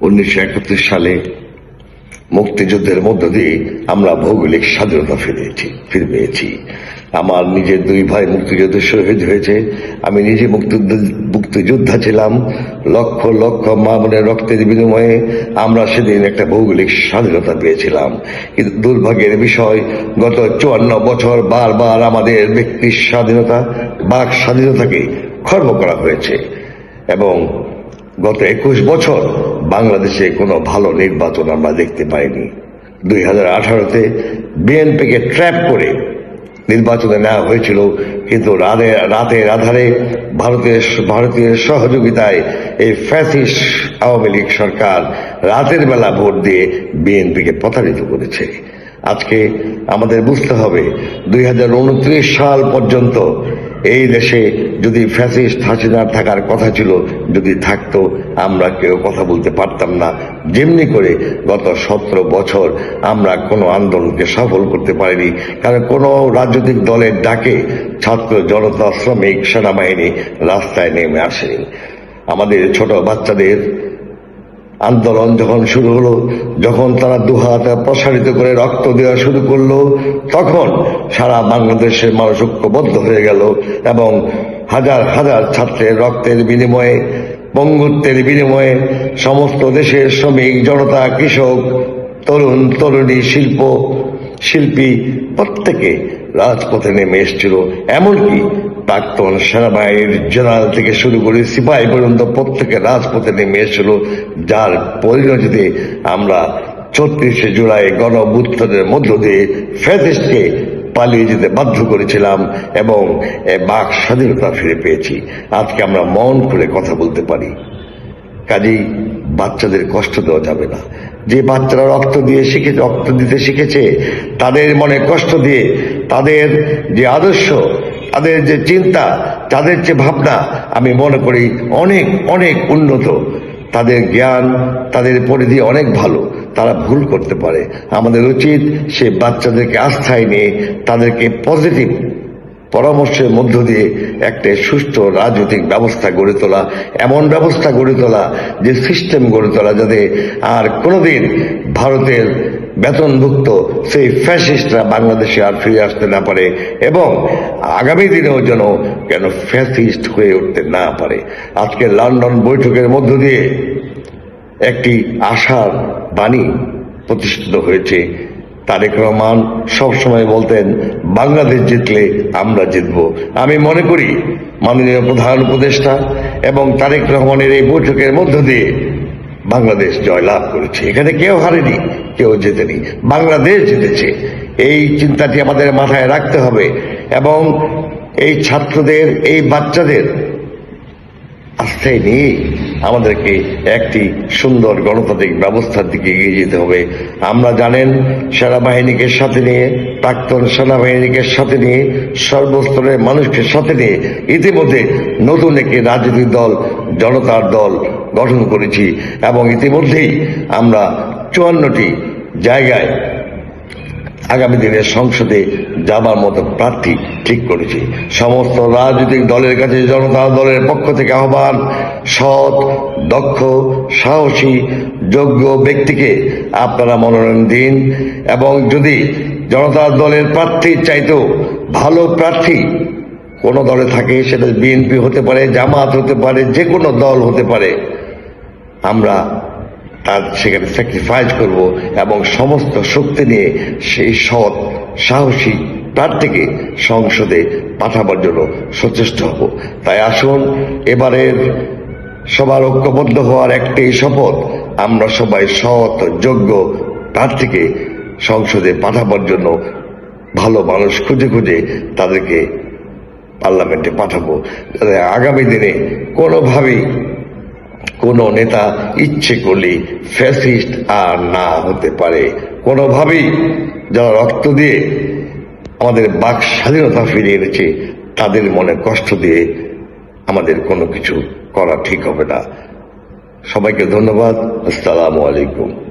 উনিশশো একাত্তর সালে মুক্তিযুদ্ধের মধ্য দিয়ে আমরা ভৌগোলিক স্বাধীনতা ফিরেছি ফিরে পেয়েছি আমার নিজের দুই ভাই মুক্তিযুদ্ধে শহীদ হয়েছে। আমি নিজে মুক্তিযুদ্ধ ছিলাম। লক্ষ লক্ষ মা রক্তের বিনিময়ে আমরা সেদিন একটা ভৌগোলিক স্বাধীনতা পেয়েছিলাম। কিন্তু দুর্ভাগ্যের বিষয়, গত চুয়ান্ন বছর বারবার আমাদের ব্যক্তির স্বাধীনতা, বাক স্বাধীনতাকে খর্ব করা হয়েছে। এবং গত একুশ বছর বাংলাদেশে কোনো ভালো নির্বাচন আমরা দেখতে পাইনি। দুই হাজার আঠারোতে বিএনপিকে ট্র্যাপ করে নির্বাচনে নেওয়া হয়েছিল, কিন্তু রাতে রাতের আধারে ভারতের, ভারতীয় সহযোগিতায় এই ফ্যাসিস আওয়ামী লীগ সরকার রাতের বেলা ভোট দিয়ে বিএনপিকে প্রতারিত করেছে। আজকে আমাদের বুঝতে হবে, দুই হাজার উনত্রিশ সাল পর্যন্ত এই দেশে যদি ফ্যাসিস্ট হাসিনার থাকার কথা ছিল, যদি থাকতো, আমরা কেউ কথা বলতে পারতাম না। যেমনি করে গত সতেরো বছর আমরা কোনো আন্দোলনকে সফল করতে পারিনি, কারণ কোনো রাজনৈতিক দলের ডাকে ছাত্র জনতা, শ্রমিক, সেনাবাহিনী রাস্তায় নেমে আসেনি। আমাদের ছোট বাচ্চাদের আন্দোলন যখন শুরু হলো, যখন তারা দুহাত প্রসারিত করে রক্ত দেওয়া শুরু করল, তখন সারা বাংলাদেশের মানুষ ঐক্যবদ্ধ হয়ে গেল এবং হাজার হাজার ছাত্রের রক্তের বিনিময়ে বঙ্গুত্বের বিনিময়ে সমস্ত দেশের শ্রমিক, জনতা, কৃষক, তরুণ, তরুণী, শিল্প, শিল্পী প্রত্যেকে রাজপথে নেমে এসেছিল। এমনকি প্রাক্তন সেনাবাহিনীর জেনারেল থেকে শুরু করে সিপাহী পর্যন্ত প্রত্যেকে রাজপথে নেমে এসেছিল, যার পরিণতিতে আমরা ছত্রিশে জুলাই গণ মধ্য দিয়ে ফ্যাসিস্টকে পালিয়ে যেতে বাধ্য করেছিলাম এবং বাক স্বাধীনতা ফিরে পেয়েছি। আজকে আমরা মন খুলে কথা বলতে পারি। কাজেই বাচ্চাদের কষ্ট দেওয়া যাবে না। যে বাচ্চারা রক্ত দিয়ে শিখে, রক্ত দিতে শিখেছে, তাদের মনে কষ্ট দিয়ে তাদের যে আদর্শ তাদের যে চিন্তা, তাদের যে ভাবনা, আমি মনে করি অনেক অনেক উন্নত। তাদের জ্ঞান, তাদের পরিধি অনেক ভালো। তারা ভুল করতে পারে। আমাদের উচিত সে বাচ্চাদেরকে আস্থায় নিয়ে তাদেরকে পজিটিভ পরামর্শের মধ্য দিয়ে একটা সুষ্ঠু রাজনৈতিক ব্যবস্থা গড়ে তোলা, এমন ব্যবস্থা গড়ে তোলা যে সিস্টেম গড়ে তোলা যাতে আর কোনোদিন ভারতের বেতনভুক্ত সেই ফ্যাসিস্টরা বাংলাদেশে আর ফিরে আসতে না পারে এবং আগামী দিনেও যেন কেন ফ্যাসিস্ট হয়ে উঠতে না পারে। আজকে লন্ডন বৈঠকের মধ্য দিয়ে একটি আশার বাণী প্রতিষ্ঠিত হয়েছে। তারেক রহমান সবসময় বলতেন, বাংলাদেশ জিতলে আমরা জিতব। আমি মনে করি, মাননীয় প্রধান উপদেষ্টা এবং তারেক রহমানের এই বৈঠকের মধ্য দিয়ে বাংলাদেশ জয়লাভ করেছে। এখানে কেউ হারেনি, কেউ জেতেনি। বাংলাদেশ জিতেছে। এই চিন্তাটি আমাদের মাথায় রাখতে হবে এবং এই ছাত্রদের, এই বাচ্চাদের আস্থায় নিয়ে আমাদেরকে একটি সুন্দর গণতান্ত্রিক ব্যবস্থার দিকে এগিয়ে যেতে হবে। আমরা জানেন, সেনাবাহিনীকে সাথে নিয়ে, প্রাক্তন সেনাবাহিনীকে সাথে নিয়ে, সর্বস্তরের মানুষকে সাথে নিয়ে ইতিমধ্যে নতুন একটি রাজনৈতিক দল জনতার দল গঠন করেছি এবং ইতিমধ্যেই আমরা চুয়ান্নটি জায়গায় আগামী দিনে সংসদে যাবার মতো প্রার্থী ঠিক করেছি। সমস্ত রাজনৈতিক দলের কাছে, জনতা দলের পক্ষ থেকে আহ্বান, সৎ, দক্ষ, সাহসী, যোগ্য ব্যক্তিকে আপনারা মনোনয়ন দিন এবং যদি জনতা দলের প্রার্থী চাইতেও ভালো প্রার্থী কোন দলে থাকে সেটা বিএনপি হতে পারে, জামাত হতে পারে যে কোনো দল হতে পারে, আমরা তার সেখানে স্যাক্রিফাইস করব এবং সমস্ত শক্তি নিয়ে সেই সৎ, সাহসী প্রার্থীকে সংসদে পাঠাবার জন্য সচেষ্ট হব। তাই আসুন, এবারের সবার ঐক্যবদ্ধ হওয়ার একটাই শপথ, আমরা সবাই সৎ, যোগ্য প্রার্থীকে সংসদে পাঠাবার জন্য ভালো মানুষ খুঁজে খুঁজে তাদেরকে পার্লামেন্টে পাঠাবো। আগামী দিনে কোনোভাবেই কোনো নেতা ইচ্ছে করলে ফ্যাসিস্ট আর না হতে পারে। কোনোভাবেই যারা রক্ত দিয়ে আমাদের বাক স্বাধীনতা ফিরিয়ে এনেছে, তাদের মনে কষ্ট দিয়ে আমাদের কোনো কিছু করা ঠিক হবে না। সবাইকে ধন্যবাদ। আসসালামু আলাইকুম।